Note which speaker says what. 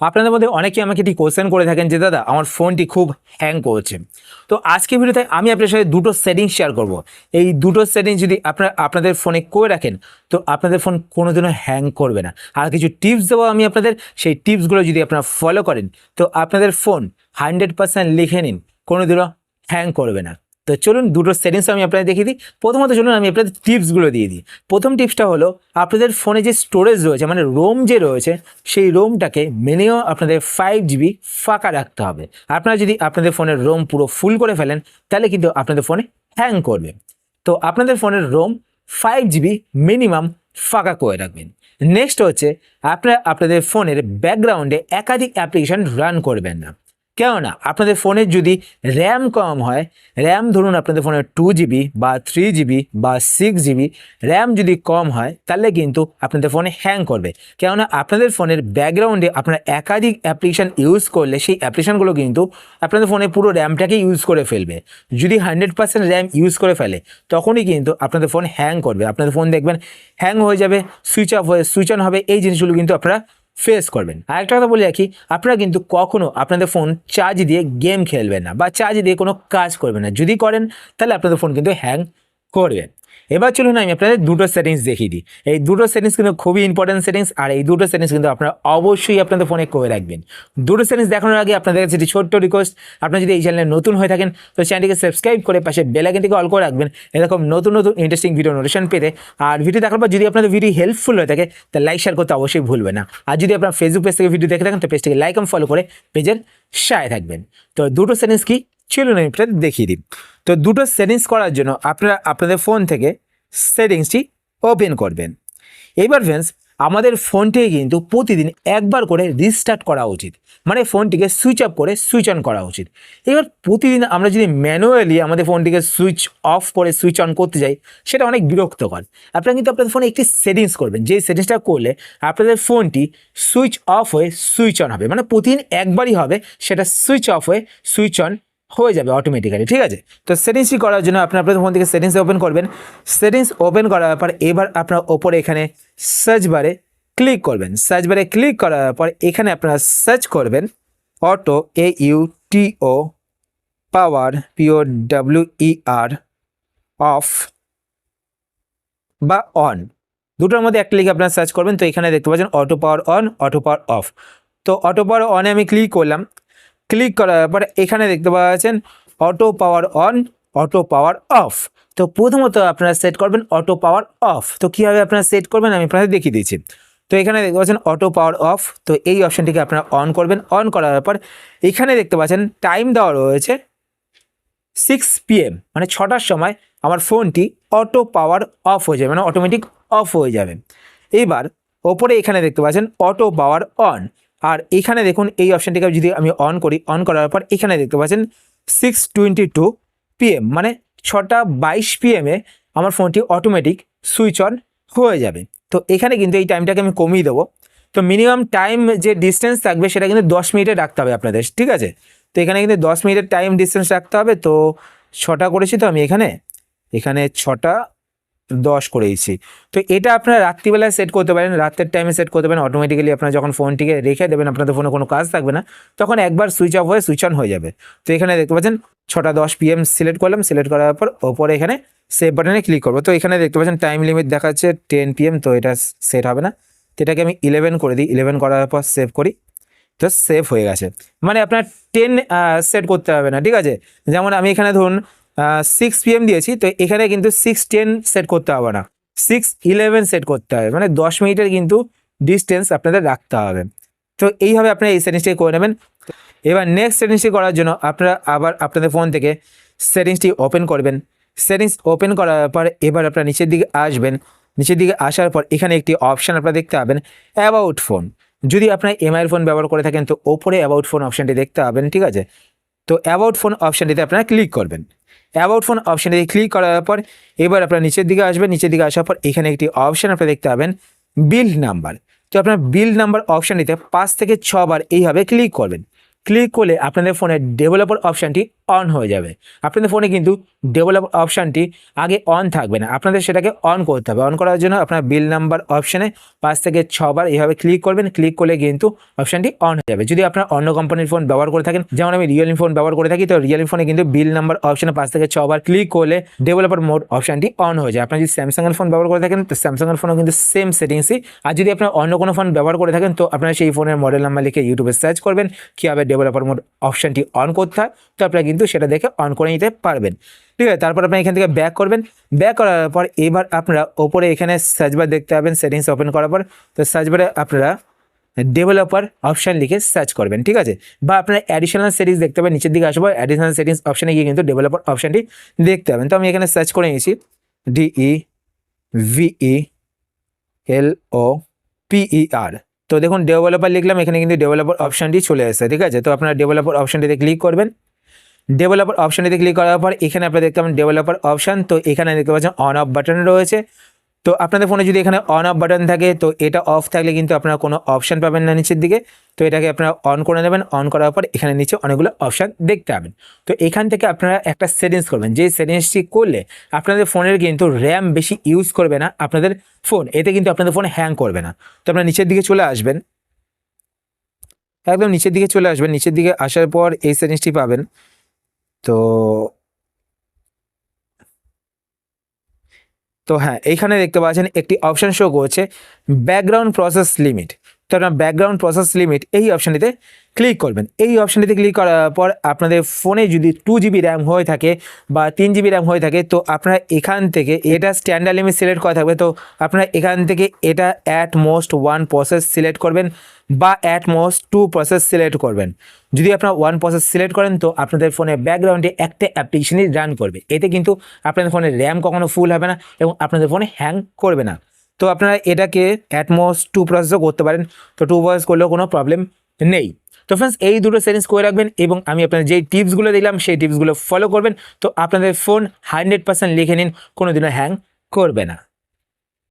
Speaker 1: আপনাদের মধ্যে অনেকেই আমাকে একটি কোশ্চেন করে থাকেন যে, দাদা, আমার ফোনটি খুব হ্যাং করছে। তো আজকে ভিডিওতে আমি আপনার সাথে দুটো সেটিংস শেয়ার করব। এই দুটো সেটিংস যদি আপনারা আপনাদের ফোনে করে রাখেন, তো আপনাদের ফোন কোনোদিনও হ্যাং করবে না। আর কিছু টিপস দেবো আমি আপনাদের, সেই টিপসগুলো যদি আপনারা ফলো করেন, তো আপনাদের ফোন হান্ড্রেড পার্সেন্ট লিখে নিন, কোনোদিনও হ্যাং করবে না। তো চলুন দুটো সেটিংস আমি আপনাদের দেখিয়ে দিই। প্রথমত চলুন আমি আপনাদের টিপসগুলো দিয়ে দিই। প্রথম টিপসটা হলো, আপনাদের ফোনে যে স্টোরেজ রয়েছে মানে রোম যে রয়েছে, সেই রোমটাকে মিনিমাম আপনাদের ফাইভ জিবি ফাঁকা রাখতে হবে। আপনারা যদি আপনাদের ফোনের রোম পুরো ফুল করে ফেলেন, তাহলে কিন্তু আপনাদের ফোনে হ্যাং করবে। তো আপনাদের ফোনের রোম ফাইভ জিবি মিনিমাম ফাঁকা করে রাখবেন। নেক্সট হচ্ছে, আপনারা আপনাদের ফোনের ব্যাকগ্রাউন্ডে একাধিক অ্যাপ্লিকেশন রান করবেন না। কেননা আপনাদের ফোনের যদি র্যাম কম হয় র্যাম ধরুন আপনাদের ফোনের টু জিবি বা থ্রি জিবি বা সিক্স জিবি র্যাম যদি কম হয়, তাহলে কিন্তু আপনাদের ফোনে হ্যাং করবে। কেননা আপনাদের ফোনের ব্যাকগ্রাউন্ডে আপনারা একাধিক অ্যাপ্লিকেশান ইউজ করলে, সেই অ্যাপ্লিকেশানগুলো কিন্তু আপনাদের ফোনে পুরো র্যামটাকে ইউজ করে ফেলবে। যদি হান্ড্রেড পার্সেন্ট র্যাম ইউজ করে ফেলে, তখনই কিন্তু আপনাদের ফোন হ্যাং করবে। আপনাদের ফোন দেখবেন হ্যাং হয়ে যাবে সুইচ অফ হয়ে সুইচ অন হবে, এই জিনিসগুলো কিন্তু আপনারা ফেস করবেন। আরেকটা কথা বলে রাখি, আপনারা কিন্তু কখনও আপনাদের ফোন চার্জ দিয়ে গেম খেলবেন না বা চার্জ দিয়ে কোনো কাজ করবেন না। যদি করেন, তাহলে আপনাদের ফোন কিন্তু হ্যাং করবে। এবার চলুন আমি আপনাদের দুটো সেটিংস দেখিয়ে দিই। এই দুটো সেটিংস কিন্তু খুবই ইম্পর্টেন্ট সেটিংস আর এই দুটো সেটিংস কিন্তু আপনারা অবশ্যই আপনাদের ফোনে করে রাখবেন। দুটো সেটিংস দেখানোর আগে আপনাদের কাছে একটি ছোট্ট রিকোয়েস্ট আপনারা যদি এই চ্যানেলে নতুন হয়ে থাকেন, তো চ্যানেলটিকে সাবস্ক্রাইব করে পাশে বেলাইকনটিকে অল করে রাখবেন। এরকম নতুন নতুন ইন্টারেস্টিং ভিডিও নোটিশন পেতে। আর ভিডিও দেখার পর যদি আপনাদের ভিডিও হেল্পফুল হয়ে থাকে তাহলে লাইক শেয়ার করতে অবশ্যই ভুলবেন না। আর যদি আপনার ফেসবুক পেজ থেকে ভিডিও দেখে থাকেন, তো পেজটিকে লাইক এবং ফলো করে পেজের সায় থাকবেন। তো দুটো সেটিংস কি? আপনাদের দেখিয়ে দিই। তো দুটো সেটিংস করার জন্য আপনারা, আপনাদের ফোন থেকে সেটিংসটি ওপেন করবেন। এবার ফ্রেন্ডস আমাদের ফোনটিকে কিন্তু প্রতিদিন একবার করে রিস্টার্ট করা উচিত। মানে ফোনটিকে সুইচ অফ করে সুইচ অন করা উচিত। এবার প্রতিদিন আমরা যদি ম্যানুয়ালি আমাদের ফোনটিকে সুইচ অফ করে সুইচ অন করতে যাই, সেটা অনেক বিরক্তকর। আপনারা কিন্তু আপনাদের ফোনে একটি সেটিংস করবেন। যে সেটিংসটা করলে আপনাদের ফোনটি সুইচ অফ হয়ে সুইচ অন হবে। মানে প্রতিদিন একবারই হবে সেটা সুইচ অফ হয়ে সুইচ অন হয়ে যাবে অটোমেটিক্যালি ঠিক আছে? তো সেটিংসটি করার জন্য আপনি আপনাদের ফোন থেকে সেটিংস ওপেন করবেন। সেটিংস ওপেন করার পর এবার আপনার ওপরে এখানে সার্চ বারে ক্লিক করবেন। সার্চ বারে ক্লিক করার পর এখানে আপনারা সার্চ করবেন auto A U T O power P O W E R off বা অন দুটোর মধ্যে একটা লিখে আপনারা সার্চ করবেন। তো এখানে দেখতে পাচ্ছেন auto power on auto power off তো অটো পাওয়ার অনে আমি ক্লিক করলাম। ক্লিক করার পর এখানে দেখতে পাওয়া যাচ্ছেন auto power on auto power off তো প্রথমত আপনারা সেট করবেন অটো পাওয়ার অফ তো কীভাবে আপনারা সেট করবেন আমি আপনাদের দেখিয়ে দিচ্ছি। তো এখানে দেখতে পাচ্ছেন অটো পাওয়ার অফ তো এই অপশানটিকে আপনারা অন করবেন। অন করার পর এখানে দেখতে পাচ্ছেন টাইম দেওয়া রয়েছে সিক্স পিএম মানে ছটার সময় আমার ফোনটি অটো পাওয়ার অফ হয়ে যাবে। মানে অটোমেটিক অফ হয়ে যাবে। এইবার ওপরে এখানে দেখতে পাচ্ছেন অটো পাওয়ার অন আর এখানে দেখুন এই অপশানটিকে যদি আমি অন করি অন করার পর এখানে দেখতে পাচ্ছেন সিক্স টোয়েন্টি টু পিএম মানে ছটা বাইশ পিএমে আমার ফোনটি অটোমেটিক সুইচ অন হয়ে যাবে। তো এখানে কিন্তু এই টাইমটাকে আমি কমিয়ে দেবো। তো মিনিমাম টাইম যে ডিস্টেন্স থাকবে সেটা কিন্তু দশ মিনিটে রাখতে হবে আপনাদের, ঠিক আছে? তো এখানে কিন্তু দশ মিনিটের টাইম ডিস্টেন্স রাখতে হবে। তো ছটা করেছি তো আমি এখানে এখানে ছটা দশ করেইছি। তো এটা আপনারা রাত্রিবেলায় সেট করতে পারেন, রাতের টাইমে সেট করতে পারেন অটোমেটিক্যালি আপনারা যখন ফোনটিকে রেখে দেবেন, আপনাদের ফোনে কোনো কাজ থাকবে না, তখন একবার সুইচ অফ হয়ে সুইচ অন হয়ে যাবে। তো এখানে দেখতে পাচ্ছেন, ছটা দশ পিএম সিলেক্ট করলাম সিলেক্ট করার পর ওপরে এখানে সেভ বাটনে ক্লিক করব। তো এখানে দেখতে পাচ্ছেন টাইম লিমিট দেখাচ্ছে টেন পিএম তো এটা সেট হবে না। তো এটাকে আমি ইলেভেন করে দিই ইলেভেন করার পর সেভ করি। তো সেভ হয়ে গেছে। মানে আপনার টেন সেট করতে হবে না, ঠিক আছে? যেমন আমি এখানে ধরুন সিক্স পিএম দিয়েছি, তো এখানে কিন্তু সিক্স টেন সেট করতে হবে না। সিক্স ইলেভেন সেট করতে হবে মানে দশ মিনিটের কিন্তু ডিস্টেন্স আপনাদের রাখতে হবে। তো এইভাবে আপনারা এই সেটিংসটি করে নেবেন। এবার নেক্সট সেটিংসটি করার জন্য আপনারা আবার আপনাদের ফোন থেকে সেটিংসটি ওপেন করবেন। সেটিংস ওপেন করার পর এবার আপনারা নিচের দিকে আসবেন। নিচের দিকে আসার পর এখানে একটি অপশান আপনারা দেখতে পাবেন অ্যাবাউট ফোন যদি আপনার এমআইয়ের ফোন ব্যবহার করে থাকেন, তো ওপরে অ্যাবাউট ফোন অপশানটি দেখতে পাবেন, ঠিক আছে? তো অ্যাবাউট ফোন অপশানটিতে আপনারা ক্লিক করবেন। অ্যাবাউট ফোন অপশানে ক্লিক করার পর, এবার আপনার নিচের দিকে আসবেন, নিচের দিকে আসার পর এখানে একটি অপশান আপনারা দেখতে পাবেন বিল নাম্বার তো আপনার বিল নাম্বার অপশানটিতে পাঁচ থেকে ছবার এইভাবে ক্লিক করবেন। ক্লিক করলে আপনাদের ফোনে ডেভেলপার অপশানটি অন হয়ে যাবে। আপনাদের ফোনে কিন্তু ডেভেলপার অপশানটি আগে অন থাকবে না। আপনাদের সেটাকে অন করতে হবে। অন করার জন্য আপনার বিল নাম্বার অপশানে পাঁচ থেকে ছবার এইভাবে ক্লিক করবেন। ক্লিক করলে কিন্তু অপশানটি অন হয়ে যাবে। যদি আপনার অন্য কোম্পানির ফোন ব্যবহার করে থাকেন, যেমন আমি রিয়েলমি ফোন ব্যবহার করে থাকি, তো রিয়েলমি ফোনে কিন্তু বিল নাম্বার অপশানে পাঁচ থেকে ছবার ক্লিক করলে ডেভেলপার মোড অপশানটি অন হয়ে যায়। আপনার যদি স্যামসাং এর ফোন ব্যবহার করে থাকেন, তো স্যামসাং এর ফোনও কিন্তু সেম সেটিংসই আর যদি আপনার অন্য কোনো ফোন ব্যবহার করে থাকেন, তো আপনারা সেই ফোনের মডেল নাম্বার লিখে ইউটিউবে সার্চ করবেন। কীভাবে ডেভেলপার মোড অপশানটি অন করতে হয়, তো আপনারা কিন্তু সেটা দেখে অন করে নিতে পারবেন। ঠিক আছে, তারপর আপনি এখান থেকে ব্যাক করবেন। ব্যাক করার পর এবার আপনারা ওপরে এখানে সার্চবার দেখতে পাবেন সেটিংস ওপেন করার পর, তো সার্চবারে আপনারা ডেভেলপার অপশান লিখে সার্চ করবেন, ঠিক আছে? বা আপনারা অ্যাডিশনাল সেটিংস দেখতে পাবেন, নিচের দিকে আসব অ্যাডিশনাল সেটিংস অপশানে গিয়ে কিন্তু ডেভেলপার অপশানটি দেখতে পাবেন। তো আমি এখানে সার্চ করে নিয়েছি ডিই ভিই এল ও পিইআর তো দেখুন ডেভেলপার লিখলাম, এখানে কিন্তু ডেভেলপার অপশানটি চলে আসে ঠিক আছে? তো আপনারা ডেভেলপার অপশানটিতে ক্লিক করবেন। ডেভেলপার অপশানটিতে ক্লিক করার পর এখানে আপনারা দেখতে পাবেন ডেভেলপার অপশান তো এখানে দেখতে পাচ্ছেন অন অফ বাটন রয়েছে। তো আপনাদের ফোনে যদি এখানে অন অফ বাটন থাকে, তো এটা অফ থাকলে কিন্তু আপনারা কোনো অপশান পাবেন না নিচের দিকে। তো এটাকে আপনারা অন করে নেবেন অন করার পর এখানে নিচে অনেকগুলো অপশান দেখতে পাবেন। তো এখান থেকে আপনারা একটা সেটিংস করবেন। যে সেটিংসটি করলে আপনাদের ফোনের কিন্তু র্যাম বেশি ইউজ করবে না আপনাদের ফোন এতে কিন্তু আপনাদের ফোন হ্যাং করবে না। তো আপনারা নিচের দিকে চলে আসবেন। একদম নিচের দিকে চলে আসবেন। নিচের দিকে আসার পর এই সেটিংসটি পাবেন। তো তো হ্যাঁ এইখানে দেখতে পাচ্ছেন একটি অপশন শো করছে ব্যাকগ্রাউন্ড প্রসেস লিমিট তো আপনার ব্যাকগ্রাউন্ড প্রসেস লিমিট এই অপশানটিতে ক্লিক করবেন। এই অপশানটিতে ক্লিক করার পর আপনাদের ফোনে যদি টু জিবি র্যাম হয়ে থাকে বা তিন জিবি র্যাম হয়ে থাকে, তো আপনারা এখান থেকে এটা স্ট্যান্ডার্ড লিমিট সিলেক্ট করা থাকবে। তো আপনারা এখান থেকে এটা at most one process select করবেন বা at most two process select করবেন। যদি আপনারা ওয়ান প্রসেস সিলেক্ট করেন, তো আপনাদের ফোনে ব্যাকগ্রাউন্ডে একটা অ্যাপ্লিকেশনই রান করবে। এতে কিন্তু আপনাদের ফোনে র্যাম কখনো ফুল হবে না এবং আপনাদের ফোনে হ্যাং করবে না। তো আপনারা এটাকে অ্যাটমোস্ট টু প্রসেসও করতে পারেন। তো টু প্রসেস করলেও কোনো প্রবলেম নেই। তো ফ্রেন্ডস এই দুটো সেটিংস করে রাখবেন এবং আমি আপনার যেই টিপসগুলো দিলাম, সেই টিপসগুলো ফলো করবেন। তো আপনাদের ফোন হান্ড্রেড পার্সেন্ট লিখে নিন কোনো দিনও হ্যাং করবে না।